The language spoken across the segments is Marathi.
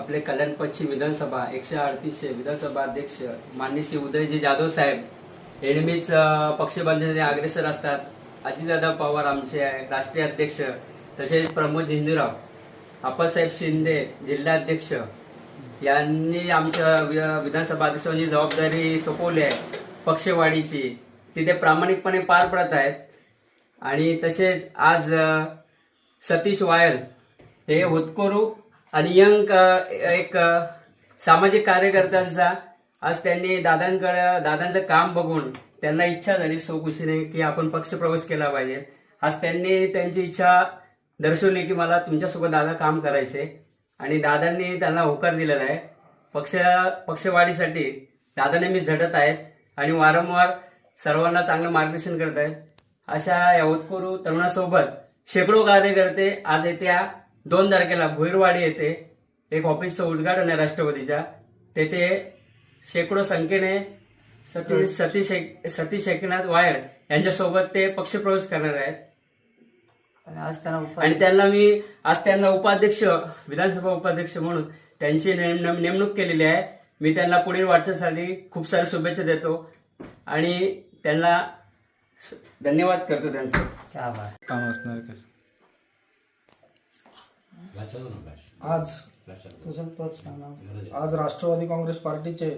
आपले कल्याण पश्चिम विधानसभा एकशे अडतीसशे विधानसभा अध्यक्ष माननीय श्री उदयजी जाधव साहेब हे नेहमीच पक्षबांधणीने अग्रेसर असतात. अजितदादा पवार आमचे राष्ट्रीय अध्यक्ष तसेच प्रमोद झिंजूराव आप्पासाहेब शिंदे जिल्हाध्यक्ष यांनी आमच्या विधानसभा अध्यक्षांची जबाबदारी सोपवली आहे. पक्षवाढीची. तिथे प्रामाणिकपणे पार पडत आहेत. आणि तसेच आज सतीश वायल हे होतकोरू आणि यंग एक सामाजिक कार्यकर्त्यांचा आज त्यांनी दादांकडे दादांचं काम बघून त्यांना इच्छा झाली सोकुशीने की आपण पक्षप्रवेश केला पाहिजे. आज त्यांनी त्यांची इच्छा दर्शवली की मला तुमच्यासोबत दादा काम करायचे. आणि दादांनी त्यांना होकार दिलेला आहे. पक्ष पक्षवाढीसाठी दादा नेहमी झटत आहेत आणि वारंवार सर्वांना चांगलं मार्गदर्शन करत आहेत अशा यावतकोरू तरुणासोबत शेकडो कार्यकर्ते आज येत्या दोन तारखेला भुईरवाडी येथे एक ऑफिसचं उद्घाटन आहे राष्ट्रवादीच्या तेथे शेकडो संख्येने सतीश सतीश एक- सतीश एकनाथ वायर यांच्यासोबत ते पक्षप्रवेश करणार आहेत. आणि आज त्यांना आणि त्यांना मी आज त्यांना उपाध्यक्ष विधानसभा उपाध्यक्ष म्हणून त्यांची नेम- नेम- नेमणूक केलेली आहे. मी त्यांना पुढील वाटचालीसाठी खूप साऱ्या शुभेच्छा देतो. आणि त्यांना धन्यवाद करतो त्यांचं. काम असणार आज आज राष्ट्रवादी काँग्रेस पार्टीचे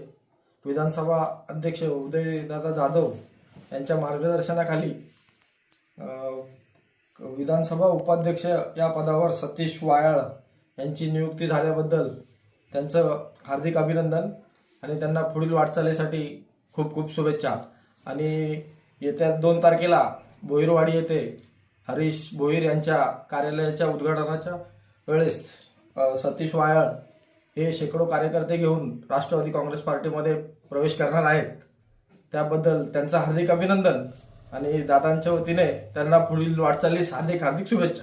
विधानसभा अध्यक्ष उदयदादा जाधव यांच्या मार्गदर्शनाखाली विधानसभा उपाध्यक्ष या पदावर सतीश वायाळ यांची नियुक्ती झाल्याबद्दल त्यांचं हार्दिक अभिनंदन आणि त्यांना पुढील वाटचालीसाठी खूप खूप शुभेच्छा. आणि येत्या दोन तारखेला भोईरवाडी येथे हरीश भोईर यांच्या कार्यालयाच्या उद्घाटनाच्या वेळेस सतीश वायाळ हे शेकडो कार्यकर्ते घेऊन राष्ट्रवादी काँग्रेस पार्टीमध्ये प्रवेश करणार आहेत. त्याबद्दल त्यांचं हार्दिक अभिनंदन आणि दादांच्या वतीने त्यांना पुढील वाटचालीस हार्दिक हार्दिक शुभेच्छा.